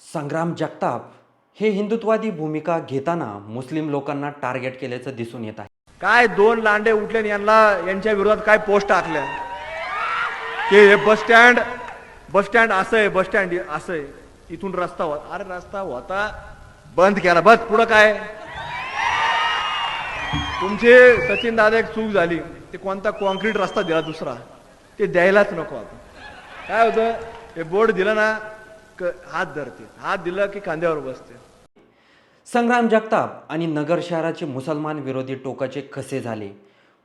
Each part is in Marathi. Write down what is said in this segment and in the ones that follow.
संग्राम जगताप हे हिंदुत्वादी भूमिका घेताना मुस्लिम लोकांना टार्गेट केल्याचं दिसून येत आहे. काय दोन लांडे उठले यांना यांच्या विरोधात काय पोस्ट टाकल्या की हे बस स्टँड बस स्टँड असं आहे बस स्टँड असं आहे इथून रस्ता होता. अरे रस्ता होता. बंद केला. बस पुढं काय? तुमचे सचिन दादा एक चूक झाली. ते कोणता कॉन्क्रीट रस्ता दिला दुसरा? ते द्यायलाच नको आपण. काय होतं? हे बोर्ड दिलं ना क- हात धरते हात दिलं की खांद्यावर बसते संग्राम जगताप आणि नगर शहराचे मुसलमान विरोधी टोकाचे कसे झाले.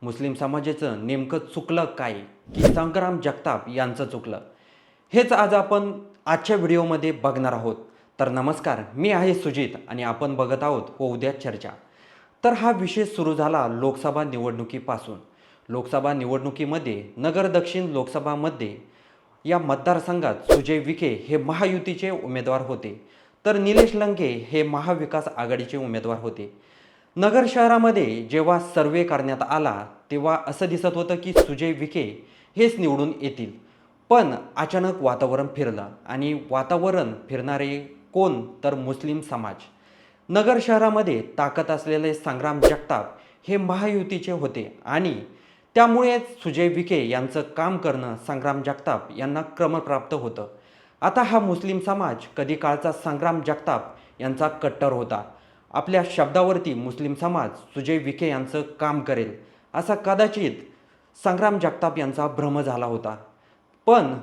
मुस्लिम समाजाचं नेमकं चुकलं काय? की संग्राम जगताप यांचं चुकलं? हेच आज आपण आजच्या व्हिडिओमध्ये बघणार आहोत. तर नमस्कार मी आहे सुजित आणि आपण बघत आहोत हो उद्या चर्चा. तर हा विषय सुरू झाला लोकसभा निवडणुकीपासून. लोकसभा निवडणुकीमध्ये नगर दक्षिण लोकसभामध्ये या मतदारसंघात सुजय विखे हे महायुतीचे उमेदवार होते. तर निलेश लंके हे महाविकास आघाडीचे उमेदवार होते. नगर शहरामध्ये जेव्हा सर्वे करण्यात आला तेव्हा असं दिसत होतं की सुजय विखे हेच निवडून येतील. पण अचानक वातावरण फिरलं आणि वातावरण फिरणारे कोण तर मुस्लिम समाज. नगर शहरामध्ये ताकद असलेले संग्राम जगताप हे महायुतीचे होते आणि त्यामुळेच सुजय विखे यांचं काम करणं संग्राम जगताप यांना क्रमप्राप्त होतं. आता हा मुस्लिम समाज कधी काळचा संग्राम जगताप यांचा कट्टर होता. आपल्या शब्दावरती मुस्लिम समाज सुजय विखे यांचं काम करेल असा कदाचित संग्राम जगताप यांचा भ्रम झाला होता. पण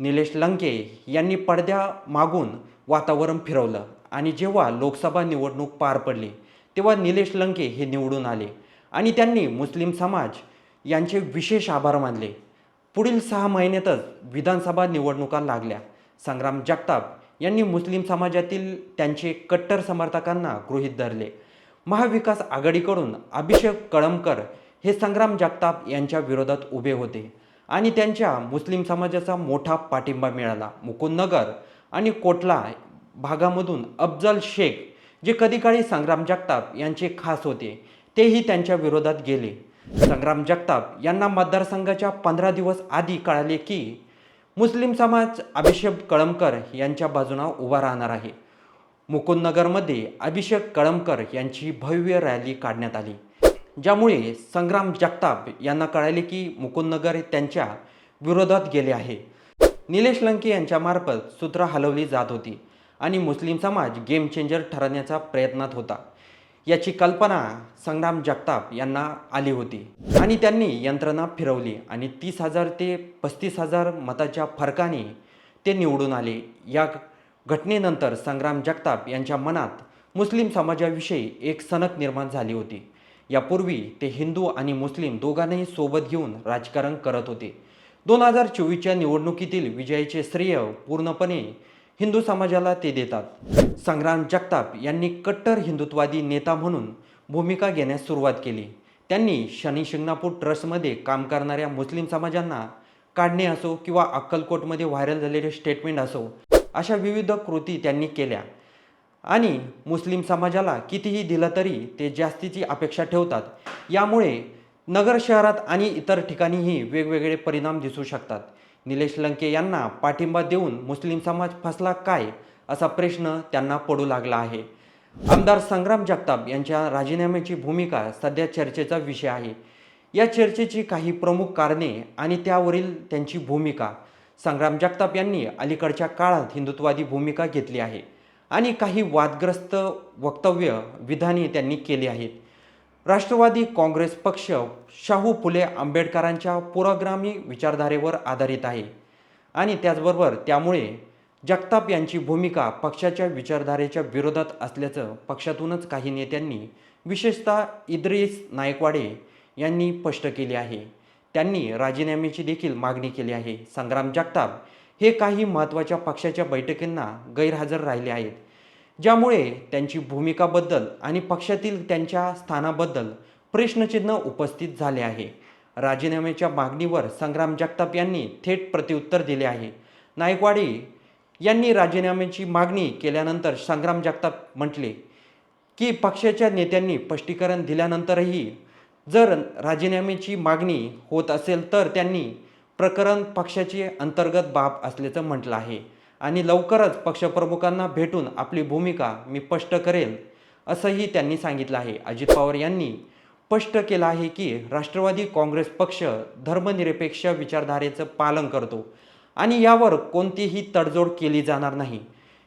निलेश लंके यांनी पडद्या मागून वातावरण फिरवलं आणि जेव्हा लोकसभा निवडणूक पार पडली तेव्हा निलेश लंके हे निवडून आले आणि त्यांनी मुस्लिम समाज यांचे विशेष आभार मानले. पुढील सहा महिन्यातच विधानसभा निवडणुका लागल्या. संग्राम जगताप यांनी मुस्लिम समाजातील त्यांचे कट्टर समर्थकांना गृहीत धरले. महाविकास आघाडीकडून अभिषेक कळमकर हे संग्राम जगताप यांच्या विरोधात उभे होते आणि त्यांच्या मुस्लिम समाजाचा मोठा पाठिंबा मिळाला. मुकुंदनगर आणि कोटला भागामधून अफजल शेख जे कधी काळी संग्राम जगताप यांचे खास होते तेही त्यांच्या विरोधात गेले. संग्राम जगताप यांना मतदारसंघाच्या पंधरा दिवस आधी कळाले की मुस्लिम समाज अभिषेक कळमकर यांच्या बाजूनं उभा राहणार आहे. मुकुंदनगरमध्ये अभिषेक कळमकर यांची भव्य रॅली काढण्यात आली. ज्यामुळे संग्राम जगताप यांना कळाले की मुकुंदनगर त्यांच्या विरोधात गेले आहे. निलेश लंके यांच्यामार्फत सूत्र हलवली जात होती आणि मुस्लिम समाज गेम चेंजर ठरवण्याचा प्रयत्नात होता. याची कल्पना संग्राम जगताप यांना आली होती. आणि त्यांनी यंत्रणा फिरवली आणि तीस हजार ते पस्तीस हजार मताच्या फरकाने ते निवडून आले. या घटनेनंतर संग्राम जगताप यांच्या मनात मुस्लिम समाजाविषयी एक सनक निर्माण झाली होती. यापूर्वी ते हिंदू आणि मुस्लिम दोघांनाही सोबत घेऊन राजकारण करत होते. दोन हजार चोवीसच्या निवडणुकीतील विजयाचे श्रेय पूर्णपणे हिंदू समाजाला ते देतात. संग्राम जगताप यांनी कट्टर हिंदुत्वादी नेता म्हणून भूमिका घेण्यास सुरुवात केली. त्यांनी शनी शिंगणापूर ट्रस्टमध्ये काम करणाऱ्या मुस्लिम समाजांना काढणे असो किंवा अक्कलकोटमध्ये व्हायरल झालेले स्टेटमेंट असो अशा विविध कृती त्यांनी केल्या. आणि मुस्लिम समाजाला कितीही दिलं तरी ते जास्तीची अपेक्षा ठेवतात. यामुळे नगर शहरात आणि इतर ठिकाणीही वेगवेगळे परिणाम दिसू शकतात. निलेश लंके यांना पाठिंबा देऊन मुस्लिम समाज फसला काय असा प्रश्न त्यांना पडू लागला आहे. आमदार संग्राम जगताप यांच्या राजीनाम्याची भूमिका सध्या चर्चेचा विषय आहे. या चर्चेची काही प्रमुख कारणे आणि त्यावरील त्यांची भूमिका. संग्राम जगताप यांनी अलीकडच्या काळात हिंदुत्वादी भूमिका घेतली आहे आणि काही वादग्रस्त वक्तव्य विधाने त्यांनी केली आहेत. राष्ट्रवादी काँग्रेस पक्ष शाहू फुले आंबेडकरांच्या पुरोगामी विचारधारेवर आधारित आहे. आणि त्याचबरोबर त्यामुळे जगताप यांची भूमिका पक्षाच्या विचारधारेच्या विरोधात असल्याचं पक्षातूनच काही नेत्यांनी विशेषतः इद्रिस नायकवाडे यांनी स्पष्ट केले आहे. त्यांनी राजीनाम्याची देखील मागणी केली आहे. संग्राम जगताप हे काही महत्त्वाच्या पक्षाच्या बैठकींना गैरहजर राहिले आहेत. ज्यामुळे त्यांची भूमिकाबद्दल आणि पक्षातील त्यांच्या स्थानाबद्दल प्रश्नचिन्ह उपस्थित झाले आहे. राजीनाम्याच्या मागणीवर संग्राम जगताप यांनी थेट प्रत्युत्तर दिले आहे. नायकवाडी यांनी राजीनाम्याची मागणी केल्यानंतर संग्राम जगताप म्हटले की पक्षाच्या नेत्यांनी स्पष्टीकरण दिल्यानंतरही जर राजीनाम्याची मागणी होत असेल तर त्यांनी प्रकरण पक्षाची अंतर्गत बाब असल्याचं म्हटलं आहे. आणि लवकरच पक्षप्रमुखांना भेटून आपली भूमिका मी स्पष्ट करेल असंही त्यांनी सांगितलं आहे. अजित पवार यांनी स्पष्ट केलं आहे की राष्ट्रवादी काँग्रेस पक्ष धर्मनिरपेक्ष विचारधारेचं पालन करतो आणि यावर कोणतीही तडजोड केली जाणार नाही.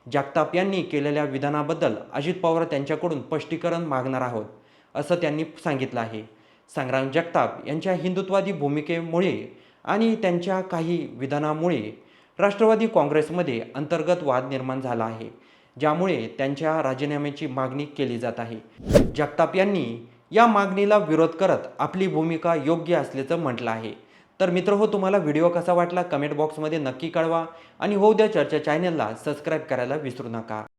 जगताप यांनी केलेल्या विधानाबद्दल अजित पवार त्यांच्याकडून स्पष्टीकरण मागणार आहोत असं त्यांनी सांगितलं आहे. संग्राम जगताप यांच्या हिंदुत्वादी भूमिकेमुळे आणि त्यांच्या काही विधानामुळे राष्ट्रवादी काँग्रेसमध्ये अंतर्गत वाद निर्माण झाला आहे ज्यामुळे त्यांच्या राजीनाम्याची मागणी केली जात आहे. जगताप यांनी या मागणीला विरोध करत आपली भूमिका योग्य असल्याचं म्हटलं आहे. तर मित्र हो तुम्हाला व्हिडिओ कसा वाटला? कमेंट बॉक्समध्ये नक्की कळवा. आणि होऊ द्या चर्चा चॅनलला सबस्क्राईब करायला विसरू नका.